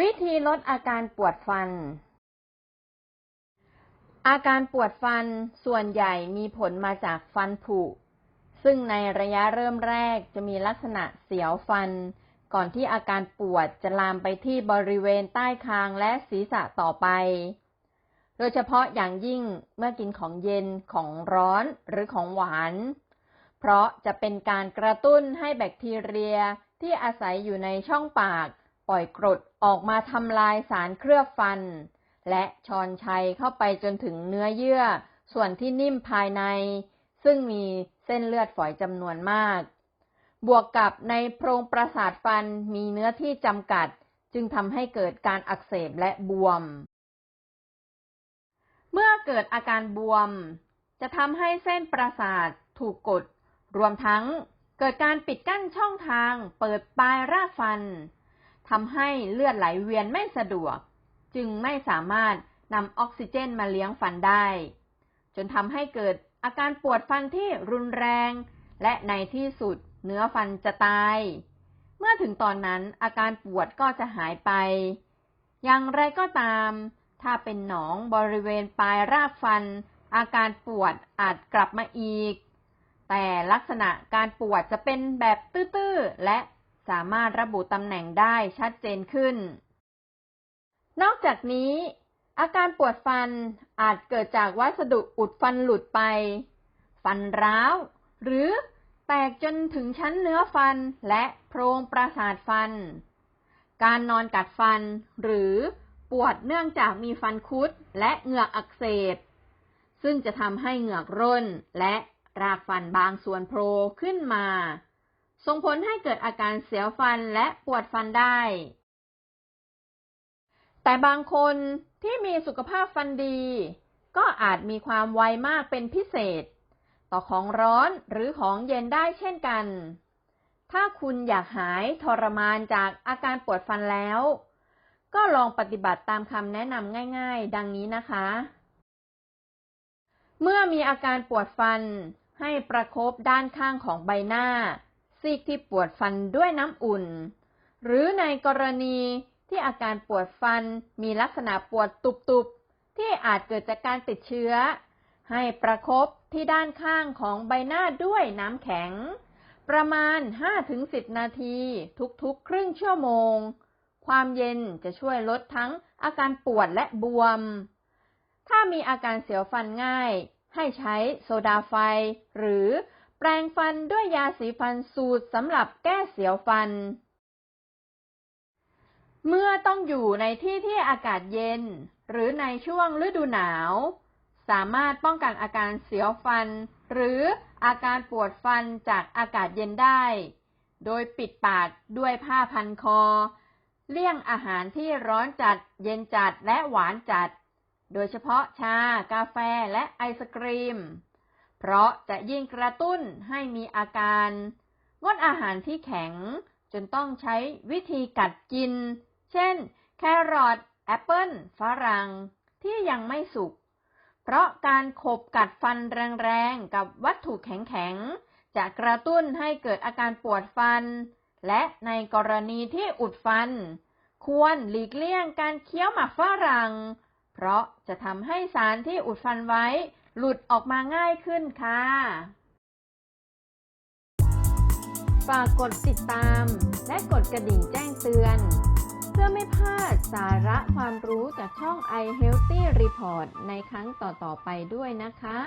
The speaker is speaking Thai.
วิธีลดอาการปวดฟัน อาการปวดฟันส่วนใหญ่มีผลมาจากฟันผุ ซึ่งในระยะเริ่มแรกจะมีลักษณะเสียวฟัน ก่อนที่อาการปวดจะลามไปที่บริเวณใต้คางและศีรษะต่อไป โดยเฉพาะอย่างยิ่งเมื่อกินของเย็นของร้อนหรือของหวาน เพราะจะเป็นการกระตุ้นให้แบคทีเรียที่อาศัยอยู่ในช่องปาก ปล่อยกรดออกมาทำลายสารเคลือบฟัน และชอนชัยเข้าไปจนถึงเนื้อเยื่อ ส่วนที่นิ่มภายใน ซึ่งมีเส้นเลือดฝอยจำนวนมาก บวกกับในโพรงประสาทฟันมีเนื้อที่จำกัด จึงทำให้เกิดการอักเสบและบวม เมื่อเกิดอาการบวม จะทำให้เส้นประสาทถูกกด รวมทั้งเกิดการปิดกั้นช่องทาง เปิดปลายรากฟัน ทำให้เลือดไหลเวียนไม่สะดวก จึงไม่สามารถนำออกซิเจนมาเลี้ยงฟันได้ จนทำให้เกิดอาการปวดฟันที่รุนแรง และในที่สุดเนื้อฟันจะตาย เมื่อถึงตอนนั้นอาการปวดก็จะหายไป อย่างไรก็ตาม ถ้าเป็นหนองบริเวณปลายรากฟัน อาการปวดอาจกลับมาอีก แต่ลักษณะการปวดจะเป็นแบบตื้อๆและ สามารถระบุตำแหน่งได้ชัดเจนขึ้น นอกจากนี้ อาการปวดฟันอาจเกิดจากวัสดุอุดฟันหลุดไป ฟันร้าว หรือแตกจนถึงชั้นเนื้อฟันและโพรงประสาทฟัน การนอนกัดฟัน หรือปวดเนื่องจากมีฟันคุดและเหงือกอักเสบ ซึ่งจะทำให้เหงือกร่นและรากฟันบางส่วนโผล่ขึ้นมา ส่งผลให้เกิดอาการเสียวฟันและปวดฟันได้ แต่บางคนที่มีสุขภาพฟันดี ก็อาจมีความไวมากเป็นพิเศษ ต่อของร้อนหรือของเย็นได้เช่นกัน ถ้าคุณอยากหายทรมานจากอาการปวดฟันแล้ว ก็ลองปฏิบัติตามคำแนะนำง่ายๆ ดังนี้นะคะ เมื่อมีอาการปวดฟันให้ประครบด้านข้างของใบหน้า ซีกที่ปวดฟันด้วยน้ำอุ่น หรือในกรณีที่อาการปวดฟันมีลักษณะปวดตุบๆ ที่อาจเกิดจากการติดเชื้อ ให้ประครบที่ด้านข้างของใบหน้าด้วยน้ำแข็ง ประมาณ 5-10 นาทีทุกๆ ครึ่งชั่วโมง ความเย็นจะช่วยลดทั้งอาการปวดและบวม ถ้ามีอาการเสียวฟันง่าย ให้ใช้โซดาไฟหรือ ปรงฟันด้วยยาสีฟันสูตรสำหรับแก้เสียวฟัน เมื่อต้องอยู่ในที่ที่อากาศเย็น หรือในช่วงฤดูหนาว สามารถป้องกันอาการเสียวฟัน หรืออาการปวดฟันจากอากาศเย็นได้ โดยปิดปากด้วยผ้าพันคอ เลี่ยงอาหารที่ร้อนจัด เย็นจัดและหวานจัด โดยเฉพาะชา กาแฟ และไอศกรีม เพราะจะยิ่งกระตุ้นให้มีอาการงดอาหารที่แข็งจนต้องใช้วิธีกัดกิน เช่น แครอทแอปเปิลฝรั่งที่ยังไม่สุก เพราะการขบกัดฟันแรงๆ กับวัตถุแข็งๆ จะกระตุ้นให้เกิดอาการปวดฟัน และในกรณีที่อุดฟัน ควรหลีกเลี่ยงการเคี้ยวหมากฝรั่ง เพราะจะทำให้สารที่อุดฟันไว้ หลุดออกมาง่ายขึ้นค่ะ ฝากกดติดตาม และกดกระดิ่งแจ้งเตือน เพื่อไม่พลาดสาระความรู้จากช่อง i Healthy Report ในครั้งต่อๆไปด้วยนะคะ